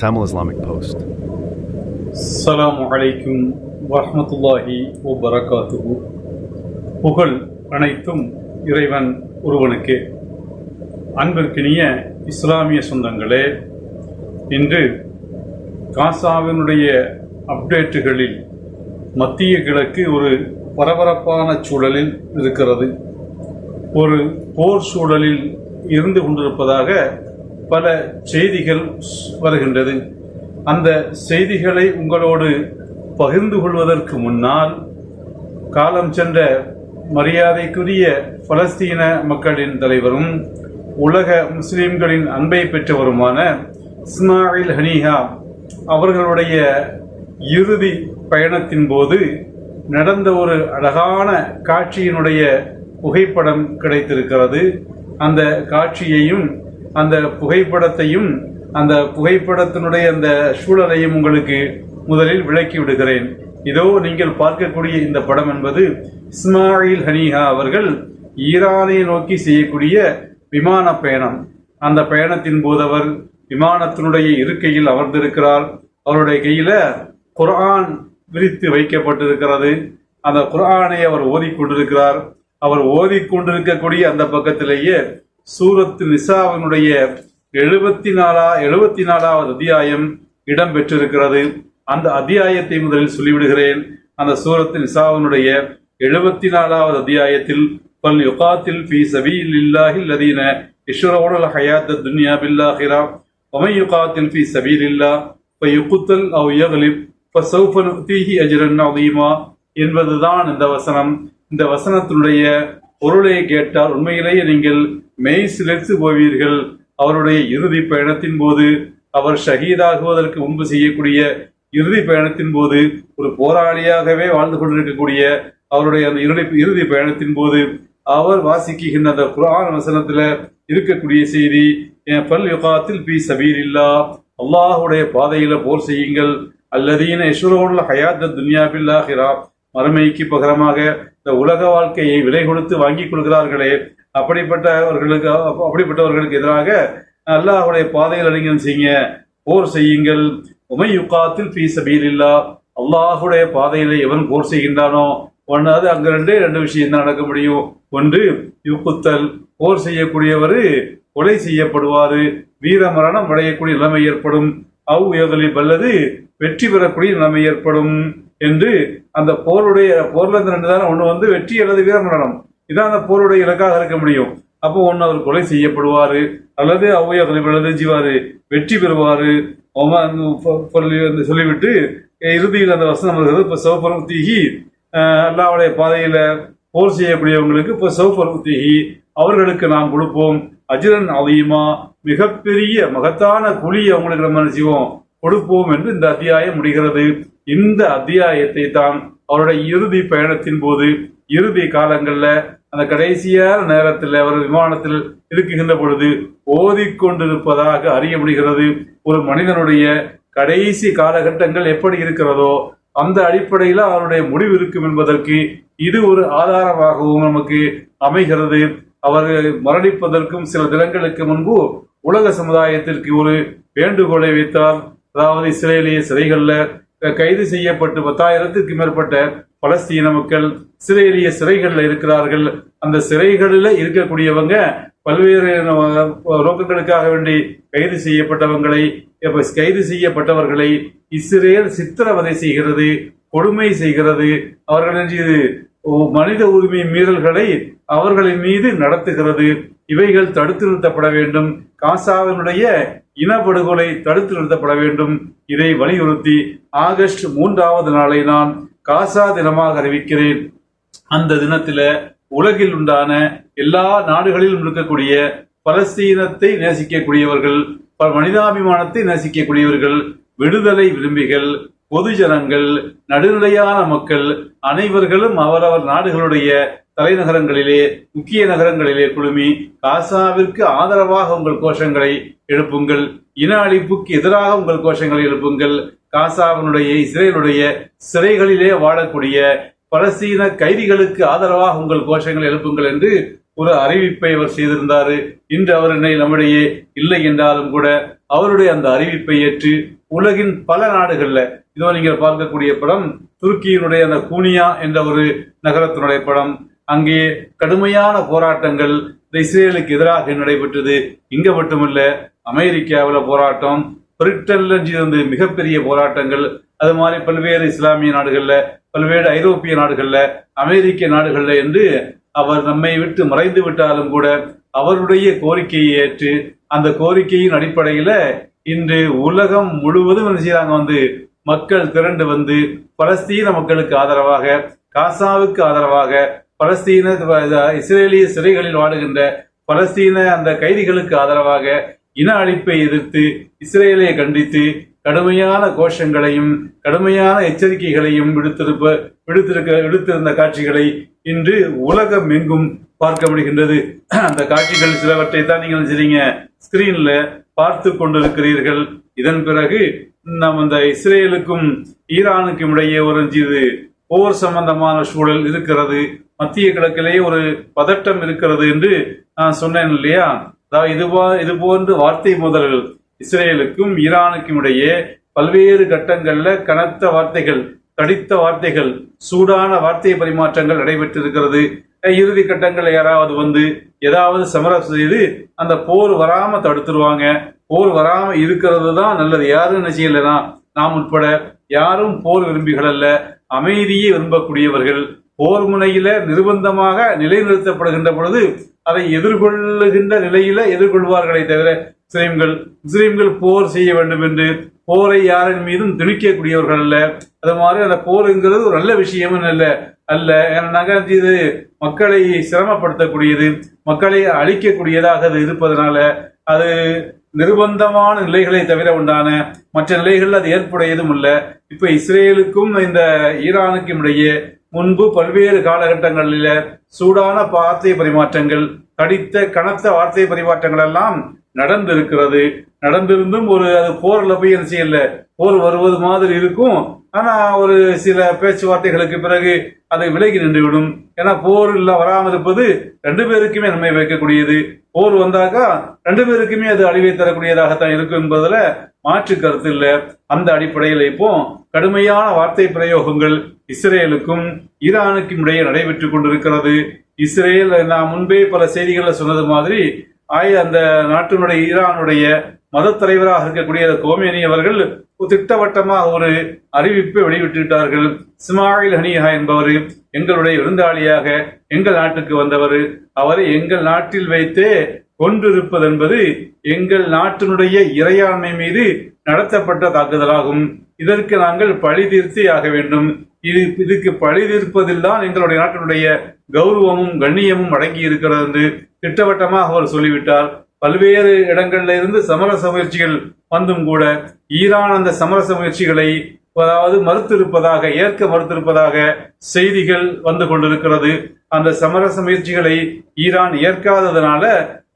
Tamil Islamic Post. அஸ்ஸலாமு அலைக்கும் வரஹ்மத்துல்லாஹி வபரகாத்துஹு புகழ் அனைத்தும் இறைவன் ஒருவனுக்கு. அன்பிற்கினிய இஸ்லாமிய சொந்தங்களே இன்று காசாவினுடைய அப்டேட்டுகளில் மத்திய கிழக்கு ஒரு பரபரப்பான சூழலில் இருக்கிறது. ஒரு போர் சூழலில் இருந்து கொண்டிருப்பதாக பல செய்திகள் வருகின்றது. அந்த செய்திகளை உங்களோடு பகிர்ந்து கொள்வதற்கு முன்னால் காலம் சென்ற மரியாதைக்குரிய பலஸ்தீன மக்களின் தலைவரும் உலக முஸ்லிம்களின் அன்பை பெற்றவருமான இஸ்மாயில் ஹனீஹா அவர்களுடைய இறுதி பயணத்தின் போது நடந்த ஒரு அழகான காட்சியினுடைய புகைப்படம் கிடைத்திருக்கிறது. அந்த காட்சியையும் அந்த புகைப்படத்தையும் அந்த புகைப்படத்தினுடைய அந்த சூழலையும் உங்களுக்கு முதலில் விளக்கி விடுகிறேன். இதோ நீங்கள் பார்க்கக்கூடிய இந்த படம் என்பது இஸ்மாயில் ஹனீஹா அவர்கள் ஈரானை நோக்கி செய்யக்கூடிய விமான பயணம். அந்த பயணத்தின் போது அவர் விமானத்தினுடைய இருக்கையில் அமர்ந்திருக்கிறார். அவருடைய கையில குரான் விரித்து வைக்கப்பட்டிருக்கிறது. அந்த குரானை அவர் ஓதிக்கொண்டிருக்கிறார். அவர் ஓதிக்கொண்டிருக்கக்கூடிய அந்த பக்கத்திலேயே சூரத்து நிசாவினுடைய எழுபத்தி நாலா எழுபத்தி நாலாவது அத்தியாயம் இடம்பெற்றிருக்கிறது. அந்த அத்தியாயத்தை முதலில் சொல்லிவிடுகிறேன். அந்த சூரத்து நிசாவினுடைய எழுபத்தி நாலாவது அத்தியாயத்தில் பல் யுகாத்தில் பி சபீல் இல்லாஹி லதீன இஷ்வரோடல் ஹயாத் துன்யா பில்லாஹிரா ஒமை யுகாத்தில் பி சபீல் இல்லா இப்போ யுக்குத்தல் அவ் யகலிப் இப்போ சௌஃபன் தீஹி அஜிரன் அதீமா என்பதுதான் இந்த வசனம். இந்த வசனத்தினுடைய பொருளை கேட்டால் உண்மையிலேயே நீங்கள் மெய் சிலிர்த்து போவீர்கள். அவருடைய இறுதி பயணத்தின் போது அவர் ஷஹீதாகுவதற்கு முன்பு செய்யக்கூடிய இறுதி பயணத்தின் போது ஒரு போராளியாகவே வாழ்ந்து கொண்டிருக்கக்கூடிய அவருடைய அந்த இறுதி இறுதி பயணத்தின் போது அவர் வாசிக்குகின்ற அந்த குரான் வசனத்துல இருக்கக்கூடிய செய்தி என் பல் யுகாத்தில் பி சபீர் இல்லா அல்லாஹுடைய பாதையில போர் செய்யுங்கள். அல்லதீன இஸ்ரோன்ல ஹயாத்த துன்யா பில்லாஹிரா மறுமைக்கு பகரமாக இந்த உலக வாழ்க்கையை விலை கொடுத்து வாங்கிக் கொள்கிறார்களே அப்படிப்பட்டவர்களுக்கு அப்படிப்பட்டவர்களுக்கு எதிராக அல்லாஹுடைய பாதையில் அறிஞர் செய்யுங்க. போர் செய்யுங்கள். உமை யுகாத்தில் பி சபீல் இல்லா அல்லாஹுடைய பாதையில எவன் போர் செய்கின்றானோ ஒன்றாவது அங்க ரெண்டே ரெண்டு விஷயம் தான் நடக்க முடியும்? ஒன்று யுக்குத்தல் போர் செய்யக்கூடியவர் கொலை செய்யப்படுவாரு. வீர மரணம் அடையக்கூடிய நிலைமை ஏற்படும். அவ் உயர்தலில் அல்லது வெற்றி பெறக்கூடிய நிலைமை ஏற்படும். என்று அந்த போருடைய போர்ல இருந்து ரெண்டு தானே ஒன்று வந்து வெற்றி அல்லது வீர மரணம் இதான் அந்த போருடைய இலக்காக இருக்க முடியும். அப்போ ஒன்று அவர் கொலை செய்யப்படுவாரு அல்லது அவ்வையர்களை அல்லது ஜீவாரு வெற்றி பெறுவாரு சொல்லிவிட்டு இறுதியில் அந்த வசனம் வருகிறது இப்போ சிவபுரம் தீகி அல்லாவுடைய பாதையில போர் செய்யக்கூடியவங்களுக்கு இப்போ சிவபுரம் தீகி அவர்களுக்கு நாம் கொடுப்போம் அஜிரன் அவையுமா மிகப்பெரிய மகத்தான குழி அவங்களுக்கு நம்ம செய்வோம்? கொடுப்போம் என்று இந்த அத்தியாயம் முடிகிறது. இந்த அத்தியாயத்தை தான் அவருடைய இறுதி பயணத்தின் போது இறுதி காலங்களில் அந்த கடைசியான நேரத்தில் அவர் விமானத்தில் இருக்குகின்ற பொழுது ஓதிக்கொண்டிருப்பதாக அறிய முடிகிறது ஒரு மனிதனுடைய கடைசி காலகட்டங்கள் எப்படி இருக்கிறதோ அந்த அடிப்படையில் அவருடைய முடிவு இருக்கும் என்பதற்கு இது ஒரு ஆதாரமாகவும் நமக்கு அமைகிறது. அவர் மரணிப்பதற்கும் சில தினங்களுக்கு முன்பு உலக சமுதாயத்திற்கு ஒரு வேண்டுகோளை வைத்தார். அதாவது இஸ்ரேலிய சிறைகளில் கைது செய்யப்பட்டு பத்தாயிரத்திற்கு மேற்பட்ட பலஸ்தீன மக்கள் இஸ்ரேலிய சிறைகளில் இருக்கிறார்கள். அந்த சிறைகளில் இருக்கக்கூடியவங்க பல்வேறு நோக்கங்களுக்காக வேண்டி கைது செய்யப்பட்டவங்களை கைது செய்யப்பட்டவர்களை இஸ்ரேல் சித்திரவதை செய்கிறது கொடுமை செய்கிறது. அவர்களின் மனித உரிமை மீறல்களை அவர்களின் மீது நடத்துகிறது. இவைகள் தடுத்து நிறுத்தப்பட வேண்டும். காசாவினுடைய இனப்படுகொலை தடுத்து நிறுத்தப்பட வேண்டும். இதை வலியுறுத்தி ஆகஸ்ட் மூன்றாவது நாளை நான் காசா தினமாக அறிவிக்கிறேன். அந்த தினத்தில உலகில் உண்டான எல்லா நாடுகளிலும் இருக்கக்கூடிய பலஸ்தீனத்தை நேசிக்கக்கூடியவர்கள் மனிதாபிமானத்தை நேசிக்கக்கூடியவர்கள் விடுதலை விரும்பிகள் பொதுஜனங்கள் நடுநிலையான மக்கள் அனைவர்களும் அவரவர் நாடுகளுடைய தலைநகரங்களிலே முக்கிய நகரங்களிலே குழுமி காசாவிற்கு ஆதரவாக உங்கள் கோஷங்களை எழுப்புங்கள். இன அழிப்புக்கு எதிராக உங்கள் கோஷங்களை எழுப்புங்கள். காசாவினுடைய இஸ்ரேலுடைய சிறைகளிலே வாழக்கூடிய பலஸ்தீன கைதிகளுக்கு ஆதரவாக உங்கள் கோஷங்களை எழுப்புங்கள் என்று ஒரு அறிவிப்பை அவர் செய்திருந்தாரு. இன்று அவர் என்னை நம்மிடையே இல்லை என்றாலும் கூட அவருடைய அந்த அறிவிப்பை ஏற்று உலகின் பல நாடுகள்ல இதோ நீங்கள் பார்க்கக்கூடிய படம் துருக்கியினுடைய அந்த கூனியா என்ற ஒரு நகரத்தினுடைய படம். அங்கே கடுமையான போராட்டங்கள் இந்த இஸ்ரேலுக்கு எதிராக நடைபெற்றது. இங்க மட்டுமல்ல அமெரிக்காவில் போராட்டம் பிரிட்டன்ல இருந்து மிகப்பெரிய போராட்டங்கள் அது மாதிரி பல்வேறு இஸ்லாமிய நாடுகள்ல பல்வேறு ஐரோப்பிய நாடுகள்ல அமெரிக்க நாடுகள்ல என்று அவர் நம்மை விட்டு மறைந்து விட்டாலும் கூட அவருடைய கோரிக்கையை ஏற்று அந்த கோரிக்கையின் அடிப்படையில இன்று உலகம் முழுவதும் என்ன செய்யறாங்க வந்து மக்கள் திரண்டு வந்து பலஸ்தீன மக்களுக்கு ஆதரவாக காசாவுக்கு ஆதரவாக பலஸ்தீன இஸ்ரேலிய சிறைகளில் வாடுகின்ற பலஸ்தீன அந்த கைதிகளுக்கு ஆதரவாக இன அழிப்பை எதிர்த்து இஸ்ரேலை கண்டித்து கடுமையான கோஷங்களையும் கடுமையான எச்சரிக்கைகளையும் விடுத்திருப்ப விடுத்திருக்க விடுத்திருந்த காட்சிகளை இன்று உலகம் எங்கும் பார்க்க முடிகின்றது. அந்த காட்சிகள் சிலவற்றை தான் நீங்கள் சரிங்க ஸ்கிரீன்ல பார்த்து கொண்டிருக்கிறீர்கள். இதன் பிறகு நம் அந்த இஸ்ரேலுக்கும் ஈரானுக்கும் இடையே ஒரு இது போர் சம்பந்தமான சூழல் இருக்கிறது. மத்திய கிழக்கிலேயே ஒரு பதட்டம் இருக்கிறது என்று நான் சொன்னேன் இல்லையா? அதாவது இது இது போன்று வார்த்தை முதல்கள் இஸ்ரேலுக்கும் ஈரானுக்கும் இடையே பல்வேறு கட்டங்கள்ல கனத்த வார்த்தைகள் கடித்த வார்த்தைகள் சூடான வார்த்தை பரிமாற்றங்கள் நடைபெற்றிருக்கிறது. இறுதி கட்டங்கள் யாராவது வந்து ஏதாவது சமரசம் செய்து அந்த போர் வராம தடுத்துருவாங்க. போர் வராம இருக்கிறது தான் நல்லது. யாரும் என்ன செய்யலைனா நாம் உட்பட யாரும் போர் விரும்பிகள் அல்ல. அமைதியை விரும்பக்கூடியவர்கள். போர் முனையில நிர்பந்தமாக நிலைநிறுத்தப்படுகின்ற பொழுது அதை எதிர்கொள்ளுகின்ற நிலையில எதிர்கொள்வார்களை தவிர முஸ்லீம்கள் முஸ்லீம்கள் போர் செய்ய வேண்டும் என்று போரை யாரின் மீதும் திணிக்கக்கூடியவர்கள் அல்ல. அது மாதிரி அந்த போருங்கிறது ஒரு நல்ல விஷயமும் அல்ல. அல்ல ஏன்னாக்க இது மக்களை சிரமப்படுத்தக்கூடியது மக்களை அழிக்கக்கூடியதாக அது இருப்பதனால அது நிர்பந்தமான நிலைகளை தவிர உண்டான மற்ற நிலைகள் அது ஏற்புடையதும் இல்லை. இப்ப இஸ்ரேலுக்கும் இந்த ஈரானுக்கும் இடையே முன்பு பல்வேறு காலகட்டங்களில சூடான வார்த்தை பரிமாற்றங்கள் கடித்த கனத்த வார்த்தை பரிமாற்றங்கள் எல்லாம் நடந்திருக்கிறது. நடந்திருந்தும் ஒரு அது போர்ல போய் என்ன செய்யல. போர் வருவது மாதிரி இருக்கும். ஆனா ஒரு சில பேச்சுவார்த்தைகளுக்கு பிறகு அதை விலகி நின்றுவிடும். ஏன்னா போர் இல்ல வராமல் இருப்பது ரெண்டு பேருக்குமே நன்மை வைக்கக்கூடியது. போர் வந்தாக்கா ரெண்டு பேருக்குமே அது அழிவை தரக்கூடியதாகத்தான் இருக்கும் என்பதுல மாற்று கருத்து இல்லை. அந்த அடிப்படையில் இப்போ கடுமையான வார்த்தை பிரயோகங்கள் இஸ்ரேலுக்கும் ஈரானுக்கும் இடையே நடைபெற்றுக் கொண்டிருக்கிறது. இஸ்ரேல் நான் முன்பே பல செய்திகளில் சொன்னது மாதிரி ஆய அந்த நாட்டினுடைய ஈரானுடைய மத தலைவராக இருக்கக்கூடிய கோமேனி அவர்கள் ஒரு திட்டவட்டமாக ஒரு அறிவிப்பை வெளியிட்டுவிட்டார்கள் சிமாயில் ஹனியா என்பவர் எங்களுடைய விருந்தாளியாக எங்கள் நாட்டுக்கு வந்தவர். அவரை எங்கள் நாட்டில் வைத்தே கொன்றிருப்பது என்பது எங்கள் நாட்டினுடைய இறையாண்மை மீது நடத்தப்பட்ட தாக்குதலாகும். இதற்கு நாங்கள் பழி தீர்த்தே ஆக வேண்டும். இது இதுக்கு பழி தீர்ப்பதில்தான் எங்களுடைய நாட்டினுடைய கௌரவமும் கண்ணியமும் அடங்கி இருக்கிறது என்று திட்டவட்டமாக அவர் சொல்லிவிட்டார். பல்வேறு இடங்களில் இருந்து சமரச முயற்சிகள் வந்தும் கூட ஈரான் அந்த சமரச முயற்சிகளை அதாவது மறுத்திருப்பதாக ஏற்க மறுத்திருப்பதாக செய்திகள் வந்து கொண்டிருக்கிறது. அந்த சமரச முயற்சிகளை ஈரான் ஏற்காததுனால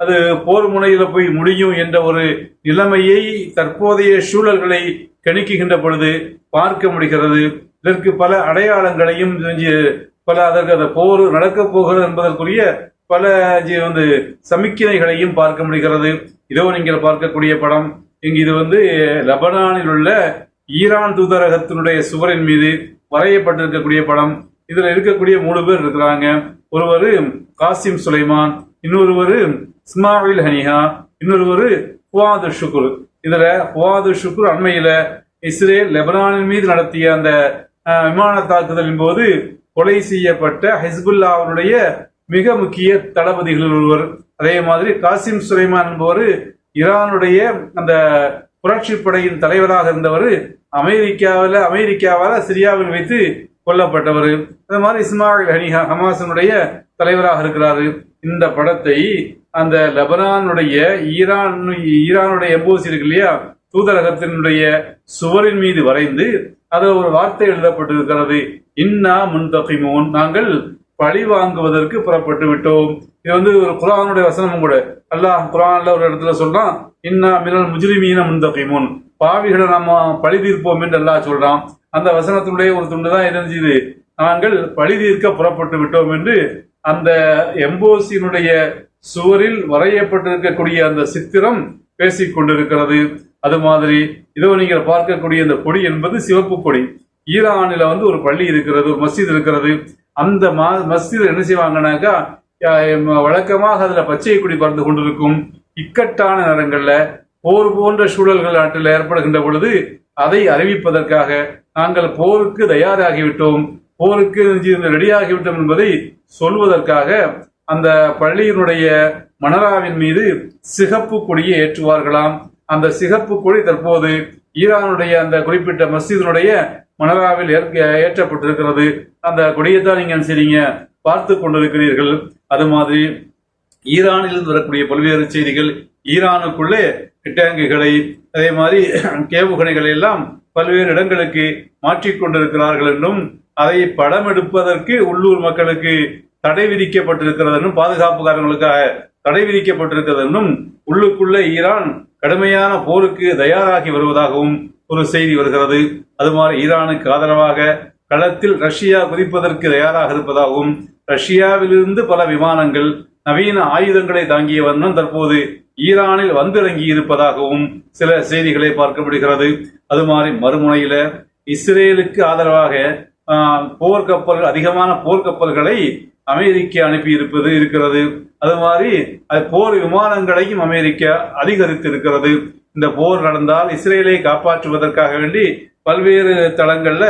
அது போர் முனையில் போய் முடியும் என்ற ஒரு நிலைமையை தற்போதைய சூழல்களை கணிக்குகின்ற பொழுது பார்க்க முடிகிறது. இதற்கு பல அடையாளங்களையும் செஞ்சு- பல அதற்கு அந்த போர் நடக்கப் போகிறது என்பதற்குரிய பல ஜி- வந்து சமிக்கினைகளையும் பார்க்க முடிகிறது. இதோ நீங்கள் பார்க்கக்கூடிய படம். இங்கு இது வந்து லெபனானில் உள்ள ஈரான் தூதரகத்தினுடைய சுவரின் மீது வரையப்பட்டிருக்கக்கூடிய படம். இதில் இருக்கக்கூடிய மூணு பேர் இருக்கிறாங்க. ஒருவர் காசிம் சுலைமான் இன்னொருவர் இஸ்மாயில் ஹனிஹா இன்னொருவர் ஹுவாது ஷுக்குர் இதுல ஹுவாது ஷுக்குர் அண்மையில இஸ்ரேல் லெபனானின் மீது நடத்திய அந்த விமான தாக்குதலின் போது கொலை செய்யப்பட்ட ஹிஸ்புல்லாவுடைய மிக முக்கிய தளபதிகளில் ஒருவர். அதே மாதிரி காசிம் சுலைமான் என்பவர் ஈரானுடைய அந்த புரட்சி படையின் தலைவராக இருந்தவர் அமெரிக்காவில் அமெரிக்காவால் சிரியாவில் வைத்து கொல்லப்பட்டவர். அது மாதிரி இஸ்மாயில் ஹனிஹா ஹமாசனுடைய தலைவராக இருக்கிறாரு. இந்த படத்தை அந்த லெபனானுடைய ஈரான் ஈரானுடைய எம்போசி இருக்கு இல்லையா? தூதரகத்தினுடைய சுவரின் மீது வரைந்து அதில் ஒரு வார்த்தை எழுதப்பட்டிருக்கிறது. இன்னா முன்தகிமோன். நாங்கள் பழி வாங்குவதற்கு புறப்பட்டு விட்டோம். இது வந்து ஒரு குரானுடைய வசனமும் கூட. அல்லாஹ் குரான்ல ஒரு இடத்துல சொல்றான் இன்னா மினல் முஜ்ரிமீன முன்தகிமோன். பாவிகளை நாம பழி தீர்ப்போம் என்று அல்லாஹ் சொல்றான். அந்த வசனத்தினுடைய ஒரு துண்டு தான் இருந்துச்சு நாங்கள் பழி தீர்க்க புறப்பட்டு விட்டோம் என்று அந்த எம்போசியினுடைய சுவரில் வரையப்பட்டிருக்கக்கூடிய அந்த சித்திரம் பேசிக் கொண்டிருக்கிறது அது மாதிரி இதோ நீங்கள் பார்க்கக்கூடிய இந்த கொடி என்பது சிவப்பு கொடி. ஈரானில் வந்து ஒரு பள்ளி இருக்கிறது ஒரு மஸ்ஜித் இருக்கிறது. அந்த மா- மஸ்ஜித் என்ன செய்வாங்கன்னாக்கா வழக்கமாக அதில் பச்சை கொடி பறந்து கொண்டிருக்கும். இக்கட்டான நேரங்களில் போர் போன்ற சூழல்கள் நாட்டில் ஏற்படுகின்ற பொழுது அதை அறிவிப்பதற்காக நாங்கள் போருக்கு தயாராகிவிட்டோம். போருக்கு ரெடியாகிவிட்டோம் என்பதை சொல்வதற்காக அந்த பள்ளியினுடைய மணராவின் மீது சிகப்பு கொடியை ஏற்றுவார்களாம். அந்த சிகப்பு கொடி தற்போது ஈரானுடைய அந்த குறிப்பிட்ட மஸ்ஜிதினுடைய மணராவில் ஏற்றப்பட்டிருக்கிறது. அந்த கொடியைத்தான் நீங்க நீங்கள் செய்றீங்க பார்த்து கொண்டிருக்கிறீர்கள். அது மாதிரி ஈரானிலிருந்து வரக்கூடிய பல்வேறு செய்திகள் ஈரானுக்குள்ளே டேங்குகளை அதே மாதிரி கேவுகணைகளை எல்லாம் பல்வேறு இடங்களுக்கு மாற்றிக் கொண்டிருக்கிறார்கள் என்றும் அதை படம் எடுப்பதற்கு உள்ளூர் மக்களுக்கு தடை விதிக்கப்பட்டிருக்கிறது பாதுகாப்புக்காரங்களுக்காக தடை விதிக்கப்பட்டிருக்கிறது உள்ளுக்குள்ள உள்ளுக்குள்ளே ஈரான் கடுமையான போருக்கு தயாராகி வருவதாகவும் ஒரு செய்தி வருகிறது. அது மாதிரி ஈரானுக்கு ஆதரவாக களத்தில் ரஷ்யா குதிப்பதற்கு தயாராக இருப்பதாகவும் ரஷ்யாவிலிருந்து பல விமானங்கள் நவீன ஆயுதங்களை தாங்கிய வண்ணம் தற்போது ஈரானில் வந்திறங்கி இருப்பதாகவும் சில செய்திகளை பார்க்கப்படுகிறது. அது மாதிரி மறுமுனையில இஸ்ரேலுக்கு ஆதரவாக போர்க்கப்பல்கள் அதிகமான போர்க்கப்பல்களை அமெரிக்கா அனுப்பி இருப்பது இருக்கிறது. அது மாதிரி அது போர் விமானங்களையும் அமெரிக்கா அதிகரித்து இருக்கிறது. இந்த போர் நடந்தால் இஸ்ரேலை காப்பாற்றுவதற்காக வேண்டி பல்வேறு தளங்கள்ல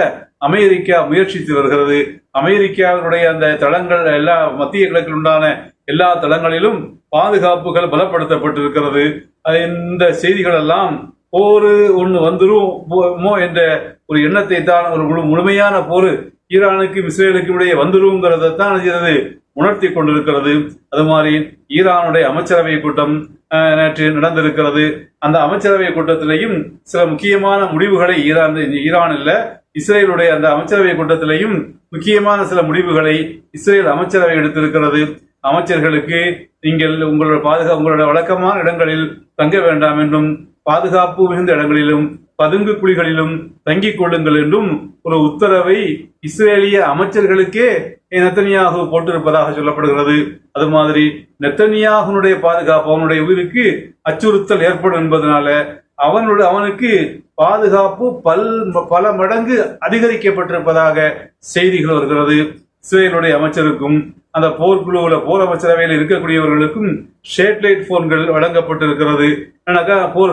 அமெரிக்கா முயற்சித்து வருகிறது. அமெரிக்காவினுடைய அந்த தளங்கள் எல்லா மத்திய கிழக்கில் உண்டான எல்லா தளங்களிலும் பாதுகாப்புகள் பலப்படுத்தப்பட்டிருக்கிறது. அது இந்த செய்திகள் எல்லாம் போர் ஒன்று வந்துருமோ. என்ற ஒரு எண்ணத்தை தான் ஒரு முழு முழுமையான போர் ஈரானுக்கும் இஸ்ரேலுக்கும் இடையே வந்துருங்கிறத தான் இது உணர்த்தி கொண்டிருக்கிறது. அது மாதிரி ஈரானுடைய அமைச்சரவை கூட்டம் நேற்று நடந்திருக்கிறது. அந்த அமைச்சரவை கூட்டத்திலையும் சில முக்கியமான முடிவுகளை ஈரான் ஈரான் இல்ல இஸ்ரேலுடைய அந்த அமைச்சரவை கூட்டத்திலையும் முக்கியமான சில முடிவுகளை இஸ்ரேல் அமைச்சரவை எடுத்திருக்கிறது. அமைச்சர்களுக்கு நீங்கள் உங்களோட பாதுகா உங்களோட வழக்கமான இடங்களில் தங்க வேண்டாம் என்றும் பாதுகாப்பு மிகுந்த இடங்களிலும் பதுங்கு குழிகளிலும் தங்கிக் கொள்ளுங்கள் என்றும் ஒரு உத்தரவை இஸ்ரேலிய அமைச்சர்களுக்கே நெத்தனியாகு போட்டிருப்பதாக சொல்லப்படுகிறது. அது மாதிரி நெத்தனியாகுனுடைய பாதுகாப்பு அவனுடைய உயிருக்கு அச்சுறுத்தல் ஏற்படும் என்பதனால அவனுடைய அவனுக்கு பாதுகாப்பு பல் பல மடங்கு அதிகரிக்கப்பட்டிருப்பதாக செய்திகள் வருகிறது. இஸ்ரேலுடைய அமைச்சருக்கும் அந்த போர்க்குழுவில் போர் அமைச்சரவையில் இருக்கக்கூடியவர்களுக்கும் ஷேட்லைட் போன்கள் வழங்கப்பட்டிருக்கிறது. ஏன்னாக்கா போர்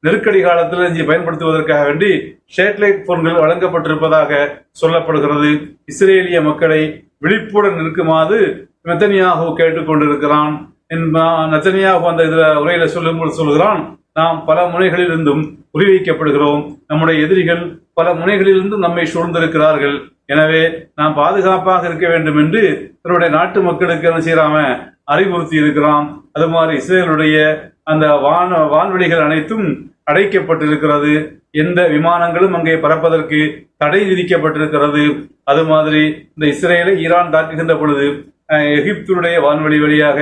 நெருக்கடி காலத்தில் இங்கே பயன்படுத்துவதற்காக வேண்டி ஷேட்லைட் போன்கள் வழங்கப்பட்டிருப்பதாக சொல்லப்படுகிறது. இஸ்ரேலிய மக்களை விழிப்புடன் இருக்குமாறு நெத்தனியாகு கேட்டுக்கொண்டிருக்கிறான் என்பா- நெத்தனியாகு அந்த இதில் உரையில சொல்லும்போது சொல்லுகிறான் நாம் பல முனைகளிலிருந்தும் குறிவைக்கப்படுகிறோம் நம்முடைய எதிரிகள் பல முனைகளிலிருந்தும் நம்மை சூழ்ந்திருக்கிறார்கள். எனவே நாம் பாதுகாப்பாக இருக்க வேண்டும் என்று தன்னுடைய நாட்டு மக்களுக்கு என்ன செய்யறாம அறிவுறுத்தி இருக்கிறான். அது மாதிரி இஸ்ரேலுடைய அந்த வான வான்வெளிகள் அனைத்தும் அடைக்கப்பட்டிருக்கிறது. எந்த விமானங்களும் அங்கே பறப்பதற்கு தடை விதிக்கப்பட்டிருக்கிறது. அது மாதிரி இந்த இஸ்ரேலை ஈரான் தாக்குகின்ற பொழுது அஹ், எகிப்தினுடைய வான்வெளி வழியாக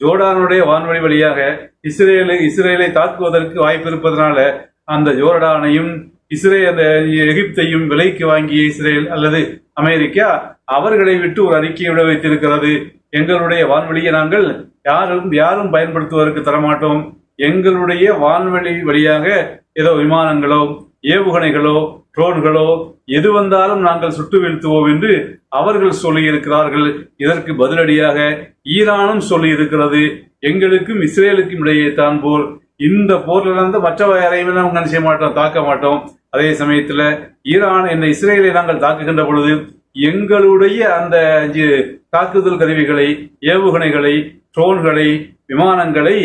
ஜோர்டானுடைய வான்வழி வழியாக இஸ்ரேலை இஸ்ரேலை தாக்குவதற்கு வாய்ப்பு இருப்பதனால அந்த ஜோர்டானையும் இஸ்ரேல் அந்த எகிப்தையும் விலைக்கு வாங்கிய இஸ்ரேல் அல்லது அமெரிக்கா அவர்களை விட்டு ஒரு அறிக்கையை விட வைத்திருக்கிறது. எங்களுடைய வான்வெளியை நாங்கள் யாரும் யாரும் பயன்படுத்துவதற்கு தரமாட்டோம். எங்களுடைய வான்வெளி வழியாக ஏதோ விமானங்களோ ஏவுகணைகளோ ட்ரோன்களோ எது வந்தாலும் நாங்கள் சுட்டு வீழ்த்துவோம் என்று அவர்கள் சொல்லியிருக்கிறார்கள். இதற்கு பதிலடியாக ஈரானும் சொல்லியிருக்கிறது எங்களுக்கும் இஸ்ரேலுக்கும் இடையே தான் போர். இந்த போர்ல இருந்து மற்ற யாரையுமே நாங்கள் செய்ய மாட்டோம் தாக்க மாட்டோம். அதே சமயத்தில் ஈரான் என்ன இஸ்ரேலை நாங்கள் தாக்குகின்ற பொழுது எங்களுடைய அந்த தாக்குதல் கருவிகளை ஏவுகணைகளை ட்ரோன்களை விமானங்களை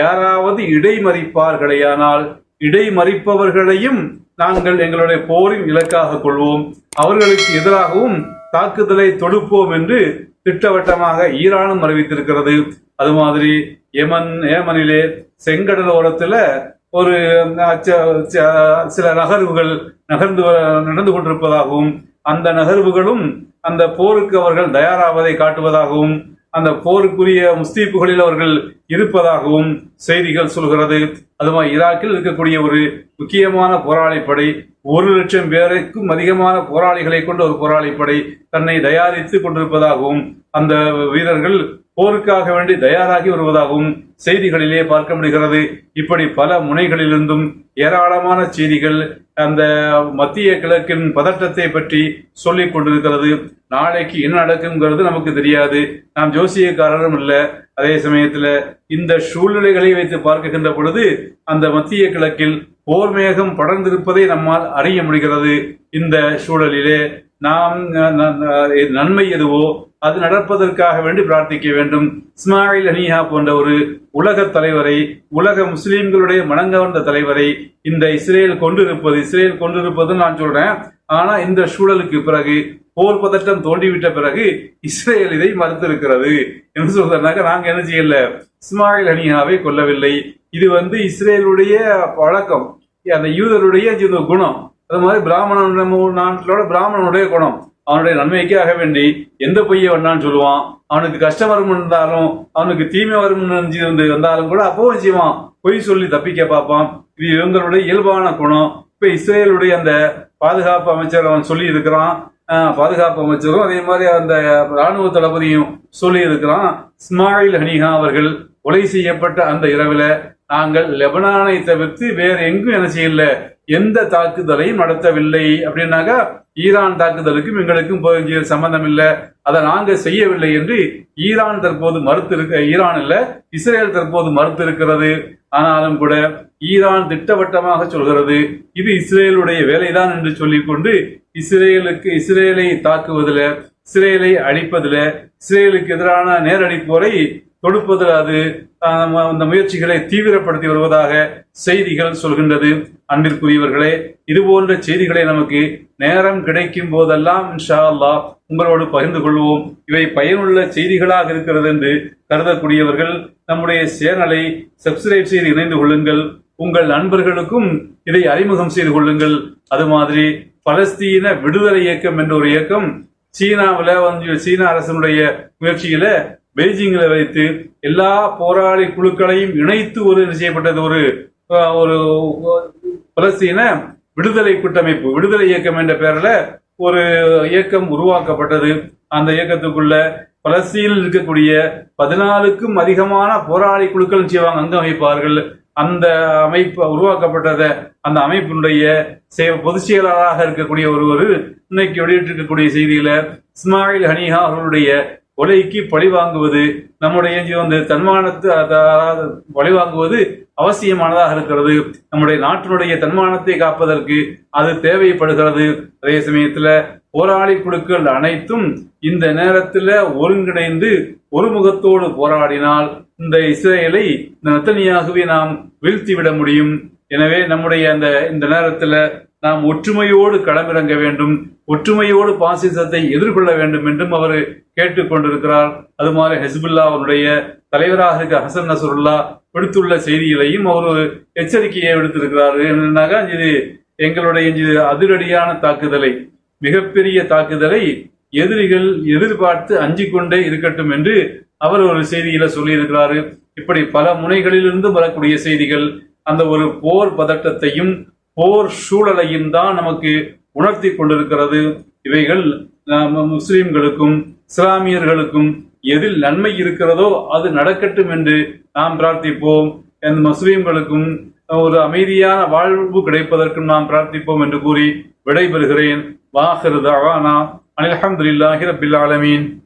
யாராவது இடைமறிப்பார்களேயானால் இடைமறிப்பவர்களையும் நாங்கள் எங்களுடைய போரின் இலக்காக கொள்வோம். அவர்களுக்கு எதிராகவும் தாக்குதலை தொடுப்போம் என்று திட்டவட்டமாக ஈரானும் அறிவித்திருக்கிறது. அது மாதிரி யமன் ஏமனிலே செங்கடலோரத்துல ஒரு சில நகர்வுகள் நகர்ந்து நடந்து கொண்டிருப்பதாகவும் அந்த நகர்வுகளும் அந்த போருக்கு அவர்கள் தயாராவதை காட்டுவதாகவும் அந்த போருக்குரிய முஸ்தீப்புகளில் அவர்கள் இருப்பதாகவும் செய்திகள் சொல்கிறது. அதுமாதிரி ஈராக்கில் இருக்கக்கூடிய ஒரு முக்கியமான போராளி படை ஒரு லட்சம் பேருக்கும் அதிகமான போராளிகளை கொண்ட ஒரு போராளி படை தன்னை தயாரித்து கொண்டிருப்பதாகவும் அந்த வீரர்கள் போருக்காக வேண்டி தயாராகி வருவதாகவும் செய்திகளிலே பார்க்க முடிகிறது இப்படி பல முனைகளிலிருந்தும் ஏராளமான செய்திகள் அந்த மத்திய கிழக்கின் பதட்டத்தை பற்றி சொல்லிக் கொண்டிருக்கிறது. நாளைக்கு என்ன நடக்குங்கிறது நமக்கு தெரியாது. நாம் ஜோசியக்காரரும் இல்லை அதே சமயத்தில் இந்த சூழ்நிலைகளை வைத்து பார்க்கின்ற பொழுது அந்த மத்திய கிழக்கில் போர் மேகம் படர்ந்திருப்பதை நம்மால் அறிய முடிகிறது. இந்த சூழலிலே நாம் நன்மை எதுவோ அது நடப்பதற்காக வேண்டி பிரார்த்திக்க வேண்டும். இஸ்மாயில் அனிஹா போன்ற ஒரு உலக தலைவரை உலக முஸ்லீம்களுடைய மனங்கவர்ந்த தலைவரை இந்த இஸ்ரேல் கொண்டிருப்பது இஸ்ரேல் கொண்டிருப்பது நான் சொல்றேன். ஆனா இந்த சூழலுக்கு பிறகு போர் பதட்டம் தோண்டிவிட்ட பிறகு இஸ்ரேல் இதை மறுத்திருக்கிறது என்று சொல்றதுனாக்க நாங்க என்ன செய்யல? இஸ்மாயில் அனிஹாவை கொல்லவில்லை. இது வந்து இஸ்ரேலுடைய வழக்கம் அந்த யூதருடைய இது குணம். அது மாதிரி பிராமணன் நம்ம நாட்டிலோட பிராமணனுடைய குணம். அவனுடைய நன்மைக்காக வேண்டி எந்த பொய்யை வேணான்னு சொல்லுவான். அவனுக்கு கஷ்டம் வரும் இருந்தாலும் அவனுக்கு தீமை வரும் வந்து வந்தாலும் கூட அப்பவும் செய்வான்? பொய் சொல்லி தப்பிக்க பார்ப்பான். இது இவங்களுடைய இயல்பான குணம். இப்ப இஸ்ரேலுடைய அந்த பாதுகாப்பு அமைச்சர் அவன் சொல்லி இருக்கிறான் பாதுகாப்பு அமைச்சரும் அதே மாதிரி அந்த ராணுவ தளபதியும் சொல்லி இருக்கிறான் இஸ்மாயில் ஹனிஹா அவர்கள் கொலை செய்யப்பட்ட அந்த இரவுல நாங்கள் லெபனானை தவிர்த்து வேற எங்கும் என்ன செய்யல. எந்த தாக்குதலையும் நடத்தவில்லை அப்படின்னாக்கா ஈரான் தாக்குதலுக்கும் எங்களுக்கும் சம்பந்தம் இல்லை அதை நாங்கள் செய்யவில்லை என்று ஈரான் தற்போது மறுத்து இருக்க ஈரான் இல்ல இஸ்ரேல் தற்போது மறுத்து இருக்கிறது. ஆனாலும் கூட ஈரான் திட்டவட்டமாக சொல்கிறது இது இஸ்ரேலுடைய வேலைதான் என்று சொல்லிக்கொண்டு இஸ்ரேலுக்கு இஸ்ரேலை தாக்குவதில் இஸ்ரேலை அழிப்பதில் இஸ்ரேலுக்கு எதிரான நேரடி போரை தொடுப்பதில் அது நம்ம அந்த முயற்சிகளை தீவிரப்படுத்தி வருவதாக செய்திகள் சொல்கின்றது. அன்பிற்குரியவர்களே இது போன்ற செய்திகளை நமக்கு நேரம் கிடைக்கும் போதெல்லாம் இன்ஷா அல்லாஹ் உங்களோடு பகிர்ந்து கொள்வோம். இவை பயனுள்ள செய்திகளாக இருக்கிறது என்று கருதக்கூடியவர்கள் நம்முடைய சேனலை சப்ஸ்கிரைப் செய்து இணைந்து கொள்ளுங்கள். உங்கள் நண்பர்களுக்கும் இதை அறிமுகம் செய்து கொள்ளுங்கள். அது மாதிரி பலஸ்தீன விடுதலை இயக்கம் என்ற ஒரு இயக்கம் சீனாவில் வந்து சீன அரசனுடைய முயற்சியில பெய்ஜிங்கில் வைத்து எல்லா போராளி குழுக்களையும் இணைத்து ஒரு செய்யப்பட்டது? ஒரு ஒரு பலஸ்தீன விடுதலை கூட்டமைப்பு விடுதலை இயக்கம் என்ற பெயரில் ஒரு இயக்கம் உருவாக்கப்பட்டது. அந்த இயக்கத்துக்குள்ள பலஸ்தீனில் இருக்கக்கூடிய பதினாலுக்கும் அதிகமான போராளி குழுக்கள் செய்வாங்க? அங்கம் அமைப்பார்கள். அந்த அமைப்பு உருவாக்கப்பட்டத அந்த அமைப்பினுடைய செய- பொதுச் செயலாளராக இருக்கக்கூடிய ஒருவர் இன்னைக்கு வெளியிட்டிருக்கக்கூடிய செய்தியில இஸ்மாயில் ஹனிஹா அவர்களுடைய கொலைக்கு பழி வாங்குவது நம்முடைய வந்து தன்மானத்து அதாவது பழி வாங்குவது அவசியமானதாக இருக்கிறது. நம்முடைய நாட்டினுடைய தன்மானத்தை காப்பதற்கு அது தேவைப்படுகிறது. அதே சமயத்துல போராளி குழுக்கள் அனைத்தும் இந்த நேரத்துல ஒருங்கிணைந்து ஒருமுகத்தோடு போராடினால் இந்த இஸ்ரேலை இந்த நத்தனியாகவே நாம் வீழ்த்திவிட முடியும். எனவே நம்முடைய அந்த இந்த நேரத்துல நாம் ஒற்றுமையோடு களமிறங்க வேண்டும். ஒற்றுமையோடு பாசிசத்தை எதிர்கொள்ள வேண்டும் என்றும் அவர் கேட்டுக்கொண்டிருக்கிறார். அது மாதிரி ஹெஸ்புல்லா அவருடைய தலைவராக இருக்க ஹசன் நசருல்லா விடுத்துள்ள செய்திகளையும் அவர் ஒரு எச்சரிக்கையை விடுத்திருக்கிறார். என்னன்னாக்கா இது எங்களுடைய இது அதிரடியான தாக்குதலை மிகப்பெரிய தாக்குதலை எதிரிகள் எதிர்பார்த்து அஞ்சிக் கொண்டே இருக்கட்டும் என்று அவர் ஒரு செய்தியில சொல்லியிருக்கிறாரு. இப்படி பல முனைகளிலிருந்து வரக்கூடிய செய்திகள் அந்த ஒரு போர் பதட்டத்தையும் போர் சூழலையும் தான் நமக்கு உணர்த்தி கொண்டிருக்கிறது. இவைகள் முஸ்லிம்களுக்கும் இஸ்லாமியர்களுக்கும் எதில் நன்மை இருக்கிறதோ அது நடக்கட்டும் என்று நாம் பிரார்த்திப்போம். என் முஸ்லீம்களுக்கும் ஒரு அமைதியான வாழ்வு கிடைப்பதற்கும் நாம் பிரார்த்திப்போம் என்று கூறி விடைபெறுகிறேன். வாஹிரு தாவானா அனில் ரபில் ஆலமீன்.